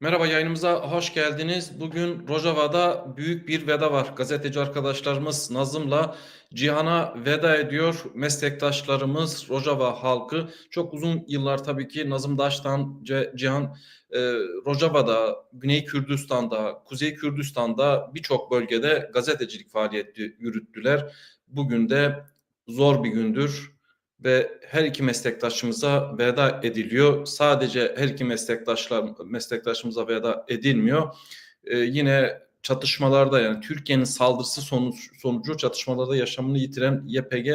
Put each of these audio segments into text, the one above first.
Merhaba, yayınımıza hoş geldiniz. Bugün Rojava'da büyük bir veda var. Gazeteci arkadaşlarımız Nazım'la Cihan'a veda ediyor. Meslektaşlarımız, Rojava halkı çok uzun yıllar tabii ki Nazım Daş'tan Cihan e, Rojava'da, Güney Kürdistan'da, Kuzey Kürdistan'da birçok bölgede gazetecilik faaliyeti yürüttüler. Bugün de zor bir gündür ve her iki meslektaşımıza veda ediliyor. Sadece her iki meslektaşlar meslektaşımıza veda edilmiyor. Ee, yine çatışmalarda yani Türkiye'nin saldırısı sonuç, sonucu çatışmalarda yaşamını yitiren YPG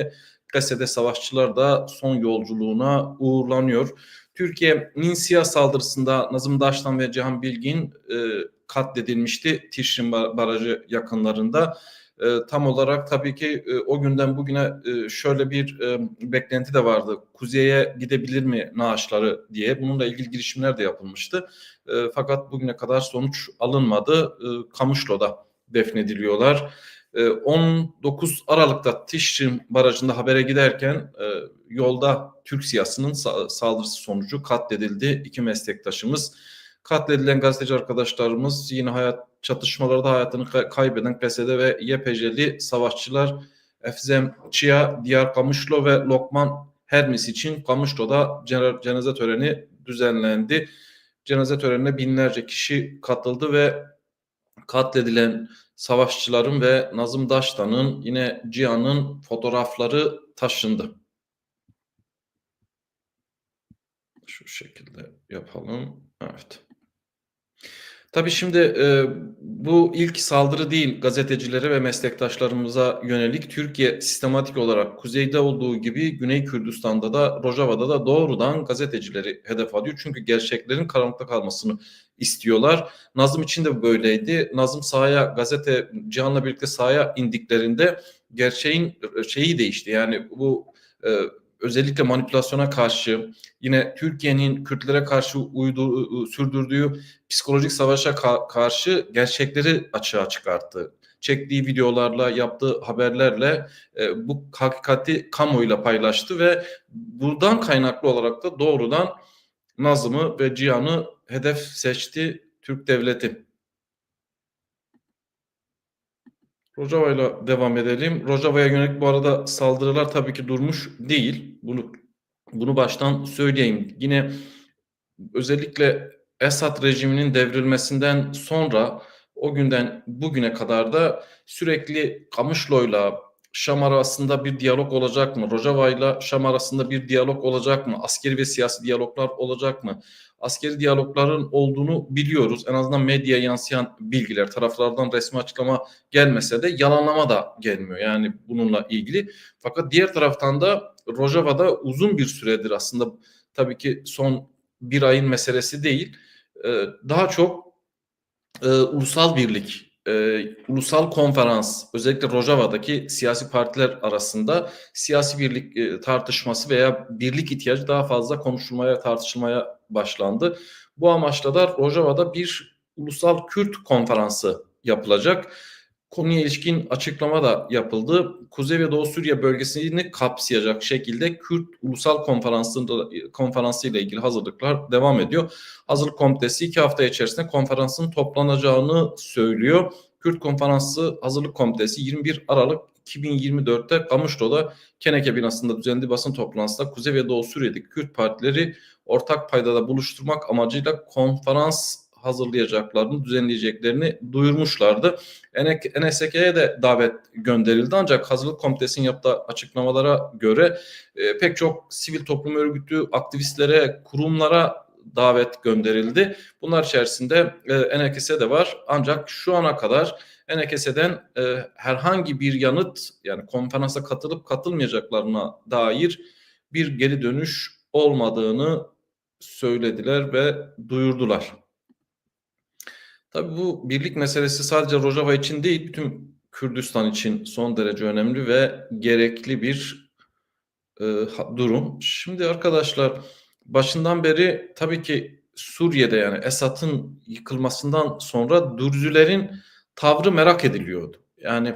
Gazete savaşçılar da son yolculuğuna uğurlanıyor. Türkiye Ninsiya saldırısında Nazım Daştan ve Cihan Bilgin e, katledilmişti Tirşin Barajı yakınlarında. E, tam olarak tabii ki e, o günden bugüne e, şöyle bir e, beklenti de vardı. Kuzeye gidebilir mi naaşları diye. Bununla ilgili girişimler de yapılmıştı. E, fakat bugüne kadar sonuç alınmadı. E, Kamışlo'da defnediliyorlar. E, 19 Aralık'ta Tişrin Barajı'nda habere giderken e, yolda Türk siyasının saldırısı sonucu katledildi iki meslektaşımız. Katledilen gazeteci arkadaşlarımız yine hayat çatışmalarda hayatını kaybeden Kesede ve YPJ'li savaşçılar Efzem Çiya, Diyar Kamışlo ve Lokman Hermis için Kamışlo'da cenaze töreni düzenlendi. Cenaze törenine binlerce kişi katıldı ve katledilen savaşçıların ve Nazım Daştan'ın yine Cihan'ın fotoğrafları taşındı. Şu şekilde yapalım. Evet. Tabii şimdi e, bu ilk saldırı değil gazetecilere ve meslektaşlarımıza yönelik Türkiye sistematik olarak kuzeyde olduğu gibi Güney Kürdistan'da da Rojava'da da doğrudan gazetecileri hedef alıyor. Çünkü gerçeklerin karanlıkta kalmasını istiyorlar. Nazım için de böyleydi. Nazım sahaya gazete Cihan'la birlikte sahaya indiklerinde gerçeğin şeyi değişti. Yani bu e, özellikle manipülasyona karşı yine Türkiye'nin Kürtlere karşı uydu, sürdürdüğü psikolojik savaşa ka- karşı gerçekleri açığa çıkarttı. Çektiği videolarla, yaptığı haberlerle e, bu hakikati kamuoyuyla paylaştı ve buradan kaynaklı olarak da doğrudan Nazım'ı ve Cihan'ı hedef seçti Türk devleti. Rojava ile devam edelim. Rojava'ya yönelik bu arada saldırılar tabii ki durmuş değil. Bunu bunu baştan söyleyeyim. Yine özellikle Esad rejiminin devrilmesinden sonra o günden bugüne kadar da sürekli Kamışlo'yla Şam arasında bir diyalog olacak mı? Rojava ile Şam arasında bir diyalog olacak mı? Askeri ve siyasi diyaloglar olacak mı? Askeri diyalogların olduğunu biliyoruz. En azından medya yansıyan bilgiler taraflardan resmi açıklama gelmese de yalanlama da gelmiyor. Yani bununla ilgili. Fakat diğer taraftan da Rojava'da uzun bir süredir aslında tabii ki son bir ayın meselesi değil. Daha çok ulusal birlik e, ulusal konferans özellikle Rojava'daki siyasi partiler arasında siyasi birlik e, tartışması veya birlik ihtiyacı daha fazla konuşulmaya tartışılmaya başlandı. Bu amaçla da Rojava'da bir ulusal Kürt konferansı yapılacak. Konuya ilişkin açıklama da yapıldı. Kuzey ve Doğu Suriye bölgesini kapsayacak şekilde Kürt Ulusal Konferansı'nda konferansı ile ilgili hazırlıklar devam ediyor. Hazırlık Komitesi iki hafta içerisinde konferansın toplanacağını söylüyor. Kürt Konferansı Hazırlık Komitesi 21 Aralık 2024'te Kamışlo'da Keneke binasında düzenli basın toplantısında Kuzey ve Doğu Suriye'deki Kürt partileri ortak paydada buluşturmak amacıyla konferans hazırlayacaklarını, düzenleyeceklerini duyurmuşlardı. NSK'ye de davet gönderildi ancak hazırlık komitesinin yaptığı açıklamalara göre e, pek çok sivil toplum örgütü, aktivistlere, kurumlara davet gönderildi. Bunlar içerisinde e, NKS de var. Ancak şu ana kadar NKS'den e, herhangi bir yanıt yani konferansa katılıp katılmayacaklarına dair bir geri dönüş olmadığını söylediler ve duyurdular. Tabii bu birlik meselesi sadece Rojava için değil, bütün Kürdistan için son derece önemli ve gerekli bir e, durum. Şimdi arkadaşlar başından beri tabii ki Suriye'de yani Esad'ın yıkılmasından sonra Dürzülerin tavrı merak ediliyordu. Yani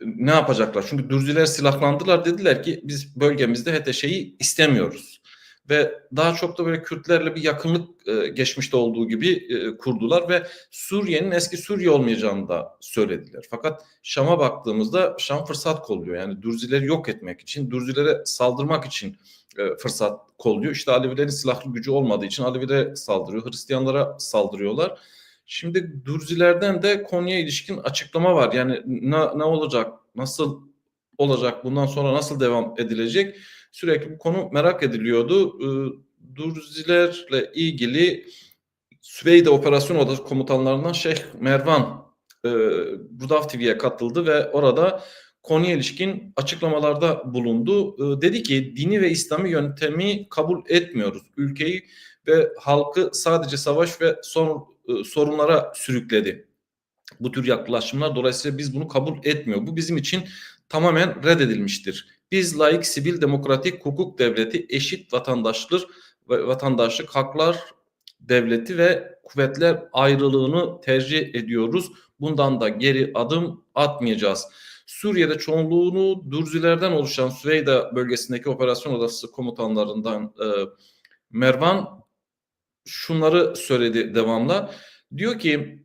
ne yapacaklar? Çünkü Dürzüler silahlandılar dediler ki biz bölgemizde HTŞ'yi istemiyoruz. Ve daha çok da böyle Kürtlerle bir yakınlık e, geçmişte olduğu gibi e, kurdular ve Suriye'nin eski Suriye olmayacağını da söylediler. Fakat Şam'a baktığımızda Şam fırsat kolluyor. Yani Dürzileri yok etmek için, Dürzilere saldırmak için e, fırsat kolluyor. İşte Alevilerin silahlı gücü olmadığı için Alevilere saldırıyor, Hristiyanlara saldırıyorlar. Şimdi Dürzilerden de Konya'ya ilişkin açıklama var. Yani ne, ne olacak, nasıl olacak, bundan sonra nasıl devam edilecek? Sürekli bu konu merak ediliyordu. Ee, Dürzilerle ilgili Süveyde Operasyon Odası komutanlarından Şeyh Mervan e, Rudav TV'ye katıldı ve orada konuya ilişkin açıklamalarda bulundu. E, dedi ki dini ve İslami yöntemi kabul etmiyoruz. Ülkeyi ve halkı sadece savaş ve son, e, sorunlara sürükledi. Bu tür yaklaşımlar dolayısıyla biz bunu kabul etmiyor. Bu bizim için tamamen reddedilmiştir. Biz layık, sivil, demokratik, hukuk devleti, eşit vatandaşlık vatandaşlık haklar devleti ve kuvvetler ayrılığını tercih ediyoruz. Bundan da geri adım atmayacağız. Suriye'de çoğunluğunu Dürzilerden oluşan Süveyda bölgesindeki operasyon odası komutanlarından e, Mervan şunları söyledi devamla. Diyor ki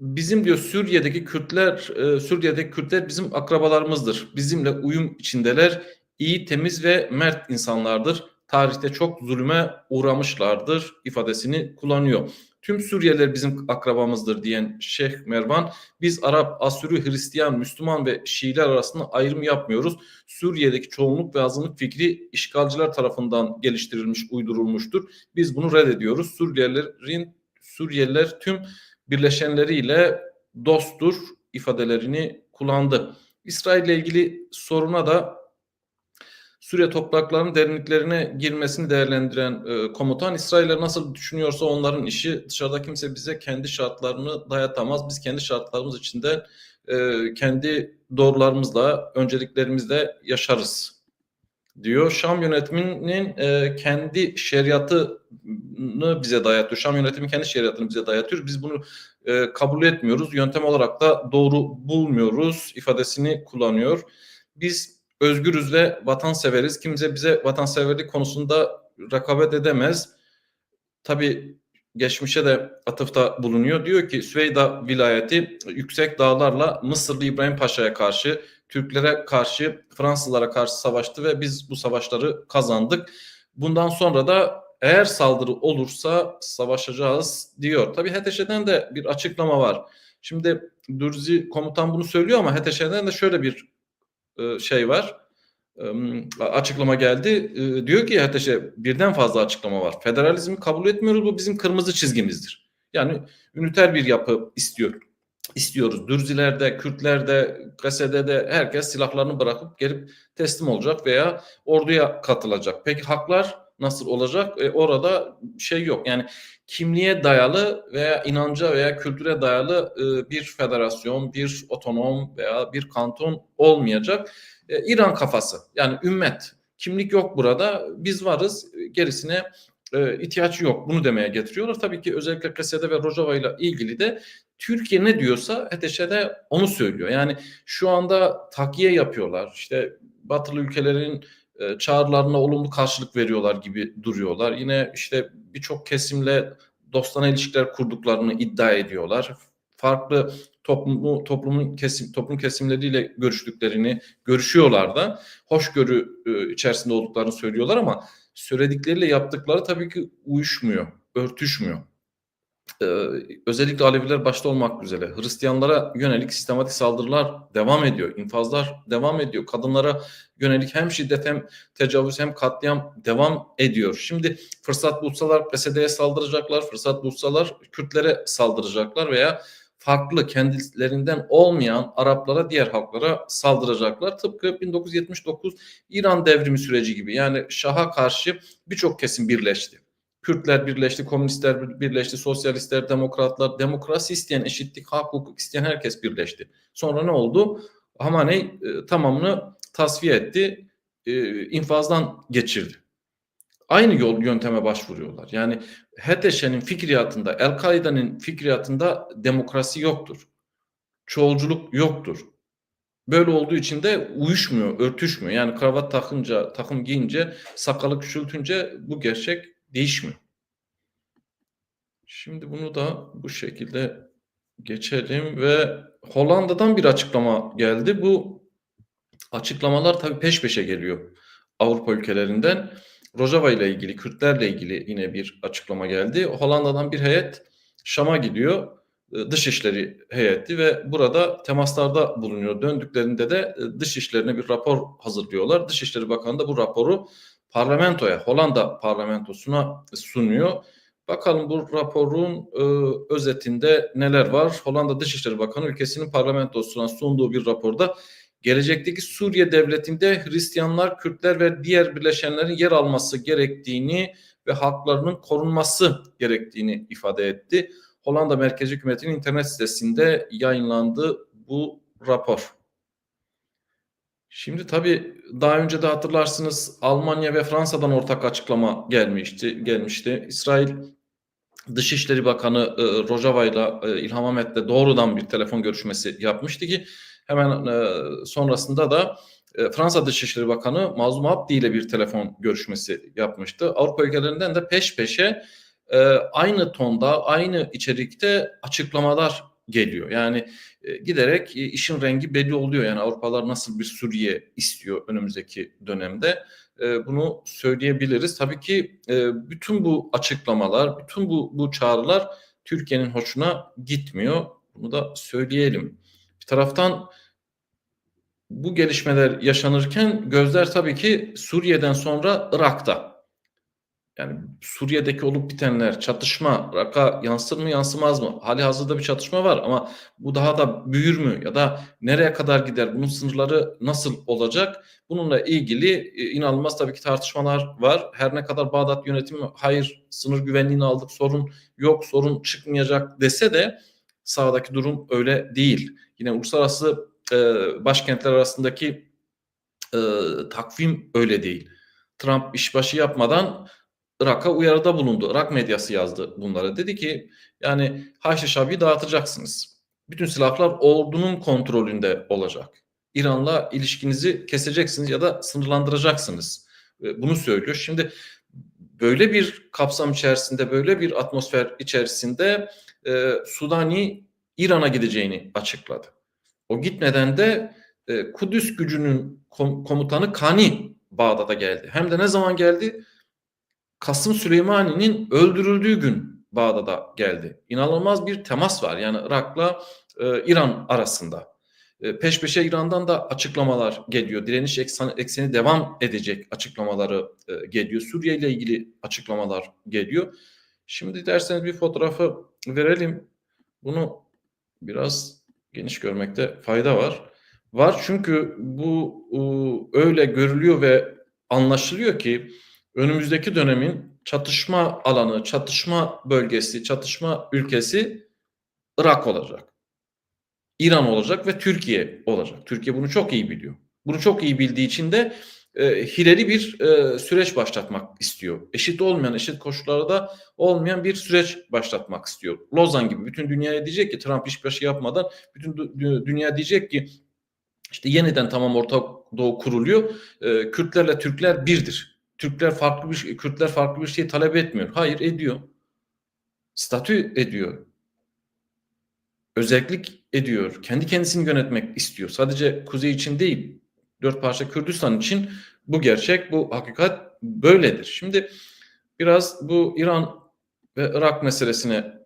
bizim diyor Suriye'deki Kürtler, e, Suriye'deki Kürtler bizim akrabalarımızdır. Bizimle uyum içindeler. İyi, temiz ve mert insanlardır. Tarihte çok zulüme uğramışlardır ifadesini kullanıyor. Tüm Suriyeliler bizim akrabamızdır diyen Şeyh Mervan, biz Arap, Asürü, Hristiyan, Müslüman ve Şiiler arasında ayrım yapmıyoruz. Suriye'deki çoğunluk ve azınlık fikri işgalciler tarafından geliştirilmiş, uydurulmuştur. Biz bunu reddediyoruz. Suriyelilerin Suriyeliler tüm birleşenleriyle dosttur ifadelerini kullandı. İsrail ile ilgili soruna da Suriye topraklarının derinliklerine girmesini değerlendiren e, komutan İsrail'e nasıl düşünüyorsa onların işi dışarıda kimse bize kendi şartlarını dayatamaz. Biz kendi şartlarımız içinde e, kendi doğrularımızla, önceliklerimizle yaşarız diyor. Şam yönetiminin e, kendi şeriatını bize dayatıyor. Şam yönetimi kendi şeriatını bize dayatıyor. Biz bunu e, kabul etmiyoruz. Yöntem olarak da doğru bulmuyoruz ifadesini kullanıyor. Biz özgürüz ve vatanseveriz. Kimse bize vatanseverlik konusunda rekabet edemez. Tabi geçmişe de atıfta bulunuyor. Diyor ki Süveyda vilayeti yüksek dağlarla Mısırlı İbrahim Paşa'ya karşı, Türklere karşı, Fransızlara karşı savaştı ve biz bu savaşları kazandık. Bundan sonra da eğer saldırı olursa savaşacağız diyor. Tabi HTŞ'den de bir açıklama var. Şimdi Dürzi komutan bunu söylüyor ama HTŞ'den de şöyle bir e, şey var. E, açıklama geldi. E, diyor ki HTŞ birden fazla açıklama var. Federalizmi kabul etmiyoruz. Bu bizim kırmızı çizgimizdir. Yani üniter bir yapı istiyor. İstiyoruz. Dürzilerde, Kürtlerde, Kasede'de herkes silahlarını bırakıp gelip teslim olacak veya orduya katılacak. Peki haklar nasıl olacak? E, orada şey yok. Yani kimliğe dayalı veya inanca veya kültüre dayalı e, bir federasyon, bir otonom veya bir kanton olmayacak. E, İran kafası yani ümmet. Kimlik yok burada. Biz varız. Gerisine e, ihtiyaç yok. Bunu demeye getiriyorlar. Tabii ki özellikle Kesede ve Rojava ile ilgili de Türkiye ne diyorsa HTŞ'de onu söylüyor. Yani şu anda takiye yapıyorlar. İşte batılı ülkelerin e, çağrılarına olumlu karşılık veriyorlar gibi duruyorlar. Yine işte birçok kesimle dostane ilişkiler kurduklarını iddia ediyorlar. Farklı toplumu, toplumun kesim, toplum kesimleriyle görüştüklerini görüşüyorlar da hoşgörü e, içerisinde olduklarını söylüyorlar ama söyledikleriyle yaptıkları tabii ki uyuşmuyor, örtüşmüyor. Ee, özellikle Aleviler başta olmak üzere Hristiyanlara yönelik sistematik saldırılar devam ediyor. infazlar devam ediyor. Kadınlara yönelik hem şiddet hem tecavüz hem katliam devam ediyor. Şimdi fırsat bulsalar PSD'ye saldıracaklar, fırsat bulsalar Kürtlere saldıracaklar veya farklı kendilerinden olmayan Araplara, diğer halklara saldıracaklar. Tıpkı 1979 İran devrimi süreci gibi. Yani Şah'a karşı birçok kesim birleşti. Kürtler birleşti, komünistler birleşti, sosyalistler, demokratlar, demokrasi isteyen, eşitlik, hak, isteyen herkes birleşti. Sonra ne oldu? Hamaney e, tamamını tasfiye etti, e, infazdan geçirdi. Aynı yol yönteme başvuruyorlar. Yani HTŞ'nin fikriyatında, El-Kaide'nin fikriyatında demokrasi yoktur. Çoğulculuk yoktur. böyle olduğu için de uyuşmuyor, örtüşmüyor. Yani kravat takınca, takım giyince, sakalı küçültünce bu gerçek değişmiyor. Şimdi bunu da bu şekilde geçelim ve Hollanda'dan bir açıklama geldi. Bu açıklamalar tabii peş peşe geliyor Avrupa ülkelerinden. Rojava ile ilgili, Kürtlerle ilgili yine bir açıklama geldi. Hollanda'dan bir heyet Şam'a gidiyor. E, Dışişleri heyeti ve burada temaslarda bulunuyor. Döndüklerinde de e, dışişlerine bir rapor hazırlıyorlar. Dışişleri Bakanı da bu raporu parlamentoya, Hollanda parlamentosuna sunuyor. Bakalım bu raporun e, özetinde neler var? Hollanda Dışişleri Bakanı ülkesinin parlamentosuna sunduğu bir raporda gelecekteki Suriye devletinde Hristiyanlar, Kürtler ve diğer bileşenlerin yer alması gerektiğini ve haklarının korunması gerektiğini ifade etti. Hollanda Merkezi Hükümeti'nin internet sitesinde yayınlandı bu rapor. Şimdi tabii daha önce de hatırlarsınız Almanya ve Fransa'dan ortak açıklama gelmişti. gelmişti. İsrail Dışişleri Bakanı e, Rojava ile İlham Ahmet'le doğrudan bir telefon görüşmesi yapmıştı ki hemen e, sonrasında da e, Fransa Dışişleri Bakanı Mazlum Abdi ile bir telefon görüşmesi yapmıştı. Avrupa ülkelerinden de peş peşe e, aynı tonda, aynı içerikte açıklamalar geliyor. Yani e, giderek e, işin rengi belli oluyor. Yani Avrupalar nasıl bir Suriye istiyor önümüzdeki dönemde e, bunu söyleyebiliriz. Tabii ki bütün bu açıklamalar, bütün bu, bu çağrılar Türkiye'nin hoşuna gitmiyor. Bunu da söyleyelim. Bir taraftan bu gelişmeler yaşanırken gözler tabii ki Suriye'den sonra Irak'ta. Yani Suriye'deki olup bitenler çatışma Irak'a yansır mı yansımaz mı? Hali hazırda bir çatışma var ama bu daha da büyür mü ya da nereye kadar gider? Bunun sınırları nasıl olacak? Bununla ilgili e, inanılmaz tabii ki tartışmalar var. Her ne kadar Bağdat yönetimi hayır sınır güvenliğini aldık sorun yok sorun çıkmayacak dese de sahadaki durum öyle değil. Yine uluslararası e, başkentler arasındaki e, takvim öyle değil. Trump işbaşı yapmadan Irak'a uyarıda bulundu. Irak medyası yazdı bunları. Dedi ki yani Haçlı Şabi'yi dağıtacaksınız. Bütün silahlar ordunun kontrolünde olacak. İran'la ilişkinizi keseceksiniz ya da sınırlandıracaksınız. Bunu söylüyor. Şimdi böyle bir kapsam içerisinde, böyle bir atmosfer içerisinde e, Sudani İran'a gideceğini açıkladı. O gitmeden de e, Kudüs gücünün komutanı Kani Bağdat'a geldi. Hem de ne zaman geldi? Kasım Süleymani'nin öldürüldüğü gün Bağdat'a geldi. İnanılmaz bir temas var yani Irak'la e, İran arasında. E, peş peşe İran'dan da açıklamalar geliyor. Direniş ekseni, ekseni devam edecek açıklamaları e, geliyor. Suriye ile ilgili açıklamalar geliyor. Şimdi derseniz bir fotoğrafı verelim. Bunu biraz geniş görmekte fayda var. Var çünkü bu öyle görülüyor ve anlaşılıyor ki önümüzdeki dönemin çatışma alanı, çatışma bölgesi, çatışma ülkesi Irak olacak. İran olacak ve Türkiye olacak. Türkiye bunu çok iyi biliyor. Bunu çok iyi bildiği için de e, hileli bir e, süreç başlatmak istiyor. Eşit olmayan, eşit koşullarda olmayan bir süreç başlatmak istiyor. Lozan gibi bütün dünyaya diyecek ki Trump işbaşı yapmadan bütün dünya diyecek ki işte yeniden tamam Orta Doğu kuruluyor. E, Kürtlerle Türkler birdir. Türkler farklı bir şey, Kürtler farklı bir şey talep etmiyor. Hayır ediyor. Statü ediyor. Özellik ediyor. Kendi kendisini yönetmek istiyor. Sadece kuzey için değil. Dört parça Kürdistan için bu gerçek, bu hakikat böyledir. Şimdi biraz bu İran ve Irak meselesine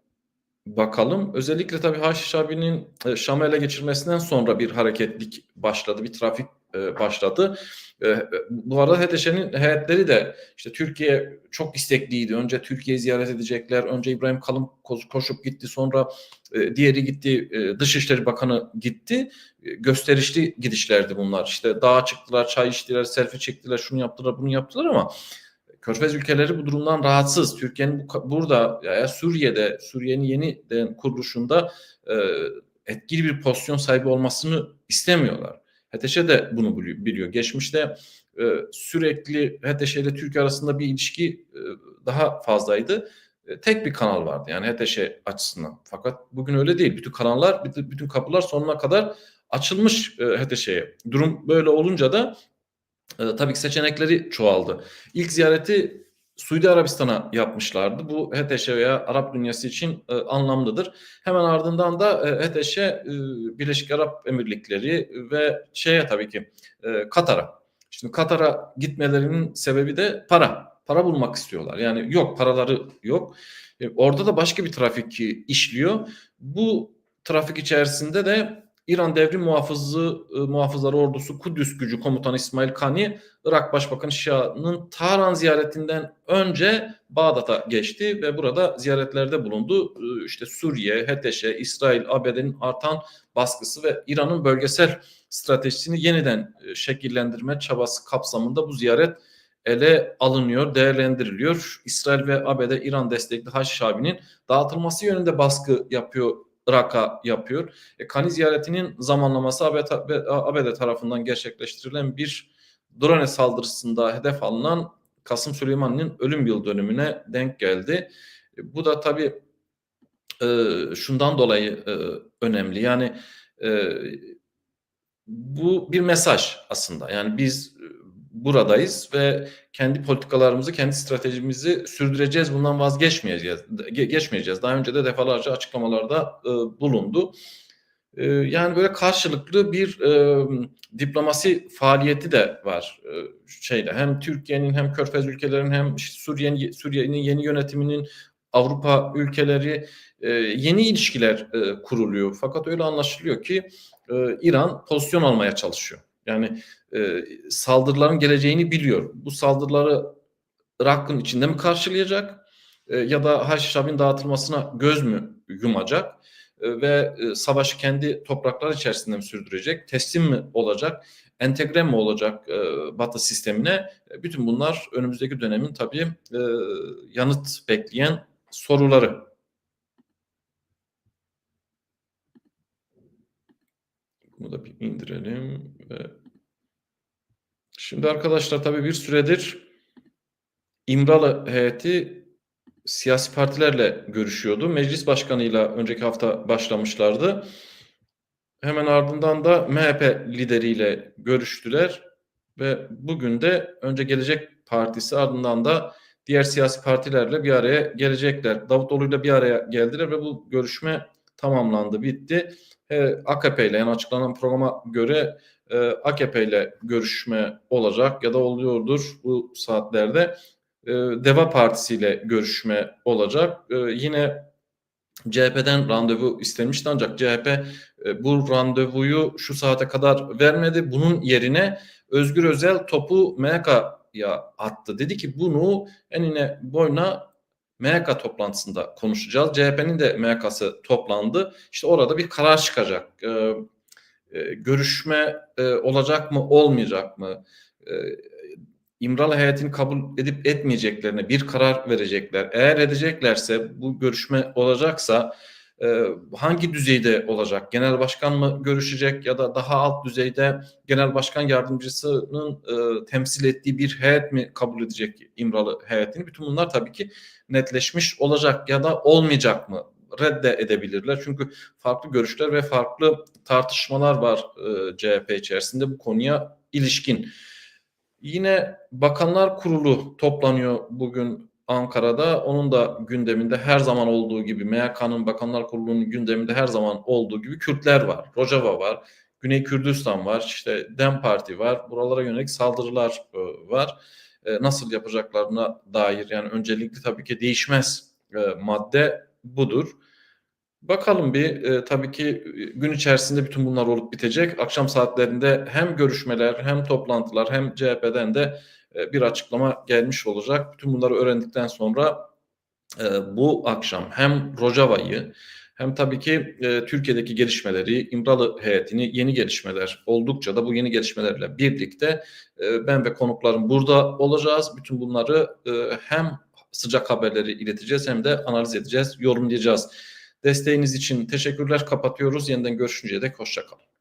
bakalım. Özellikle tabii Haşiş Şabi'nin e, Şam'ı ele geçirmesinden sonra bir hareketlik başladı, bir trafik e, başladı. E, bu arada HDŞ'nin heyetleri de işte Türkiye çok istekliydi. Önce Türkiye'yi ziyaret edecekler. Önce İbrahim Kalın koşup gitti. Sonra e, diğeri gitti. E, Dışişleri Bakanı gitti. Gösterişli gidişlerdi bunlar. İşte dağa çıktılar, çay içtiler, selfie çektiler, şunu yaptılar, bunu yaptılar ama Körfez ülkeleri bu durumdan rahatsız. Türkiye'nin bu, burada ya Suriye'de, Suriye'nin yeni kuruluşunda e, etkili bir pozisyon sahibi olmasını istemiyorlar. HTŞ de bunu biliyor. Geçmişte e, sürekli HTŞ ile Türkiye arasında bir ilişki e, daha fazlaydı. E, tek bir kanal vardı yani HTŞ açısından. Fakat bugün öyle değil. Bütün kanallar, bütün, kapılar sonuna kadar açılmış e, HTŞ'ye. Durum böyle olunca da e, tabii ki seçenekleri çoğaldı. İlk ziyareti Suudi Arabistan'a yapmışlardı. Bu HTŞ veya Arap dünyası için e, anlamlıdır. Hemen ardından da e, HTŞ e, Birleşik Arap Emirlikleri ve şeye tabii ki e, Katar'a. Şimdi Katar'a gitmelerinin sebebi de para. Para bulmak istiyorlar. Yani yok paraları yok. E, orada da başka bir trafik işliyor. Bu trafik içerisinde de İran Devrim Muhafızı e, Muhafızları Ordusu Kudüs Gücü Komutanı İsmail Kani, Irak Başbakanı Şia'nın Tahran ziyaretinden önce Bağdat'a geçti ve burada ziyaretlerde bulundu. E, İşte Suriye, HTŞ, İsrail, ABD'nin artan baskısı ve İran'ın bölgesel stratejisini yeniden e, şekillendirme çabası kapsamında bu ziyaret ele alınıyor, değerlendiriliyor. İsrail ve ABD İran destekli Haç Şabi'nin dağıtılması yönünde baskı yapıyor Irak'a yapıyor. E, Kani ziyaretinin zamanlaması ABD, tarafından gerçekleştirilen bir drone saldırısında hedef alınan Kasım Süleyman'ın ölüm yıl dönümüne denk geldi. E, bu da tabii e, şundan dolayı e, önemli. Yani e, bu bir mesaj aslında. Yani biz buradayız ve kendi politikalarımızı, kendi stratejimizi sürdüreceğiz. Bundan vazgeçmeyeceğiz. Geçmeyeceğiz. Daha önce de defalarca açıklamalarda e, bulundu. E, yani böyle karşılıklı bir e, diplomasi faaliyeti de var e, şeyde. Hem Türkiye'nin hem Körfez ülkelerinin hem Suriye'nin Suriye'nin yeni yönetiminin Avrupa ülkeleri e, yeni ilişkiler e, kuruluyor. Fakat öyle anlaşılıyor ki e, İran pozisyon almaya çalışıyor. Yani e, saldırıların geleceğini biliyor. Bu saldırıları Irak'ın içinde mi karşılayacak e, ya da Haçşab'ın dağıtılmasına göz mü yumacak e, ve e, savaşı kendi topraklar içerisinde mi sürdürecek, teslim mi olacak, entegre mi olacak e, Batı sistemine? E, bütün bunlar önümüzdeki dönemin tabii e, yanıt bekleyen soruları. Bunu da bir indirelim ve Şimdi arkadaşlar tabii bir süredir İmralı heyeti siyasi partilerle görüşüyordu. Meclis başkanıyla önceki hafta başlamışlardı. Hemen ardından da MHP lideriyle görüştüler ve bugün de önce Gelecek Partisi ardından da diğer siyasi partilerle bir araya gelecekler. Davutoğlu'yla bir araya geldiler ve bu görüşme tamamlandı, bitti. AKP ile yani açıklanan programa göre e, AKP ile görüşme olacak ya da oluyordur bu saatlerde. E, Deva Partisi ile görüşme olacak. E, yine CHP'den randevu istemişti ancak CHP e, bu randevuyu şu saate kadar vermedi. Bunun yerine Özgür Özel topu MHK'ya attı. Dedi ki bunu enine boyuna MHK toplantısında konuşacağız. CHP'nin de MHK'sı toplandı. İşte orada bir karar çıkacak. Ee, e, görüşme e, olacak mı, olmayacak mı? E, İmralı heyetini kabul edip etmeyeceklerine bir karar verecekler. Eğer edeceklerse bu görüşme olacaksa e, hangi düzeyde olacak? Genel başkan mı görüşecek ya da daha alt düzeyde genel başkan yardımcısının e, temsil ettiği bir heyet mi kabul edecek İmralı heyetini? Bütün bunlar tabii ki netleşmiş olacak ya da olmayacak mı? Redde edebilirler. Çünkü farklı görüşler ve farklı tartışmalar var e, CHP içerisinde bu konuya ilişkin. Yine Bakanlar Kurulu toplanıyor bugün Ankara'da. Onun da gündeminde her zaman olduğu gibi MYK'nın Bakanlar Kurulu'nun gündeminde her zaman olduğu gibi Kürtler var. Rojava var. Güney Kürdistan var. işte Dem Parti var. Buralara yönelik saldırılar e, var. E, nasıl yapacaklarına dair yani öncelikli tabii ki değişmez e, madde budur. Bakalım bir e, tabii ki e, gün içerisinde bütün bunlar olup bitecek. Akşam saatlerinde hem görüşmeler hem toplantılar hem CHP'den de e, bir açıklama gelmiş olacak. Bütün bunları öğrendikten sonra e, bu akşam hem Rojava'yı hem tabii ki e, Türkiye'deki gelişmeleri, İmralı heyetini yeni gelişmeler oldukça da bu yeni gelişmelerle birlikte e, ben ve konuklarım burada olacağız. Bütün bunları e, hem sıcak haberleri ileteceğiz hem de analiz edeceğiz, yorumlayacağız. Desteğiniz için teşekkürler. Kapatıyoruz. Yeniden görüşünceye dek hoşçakalın.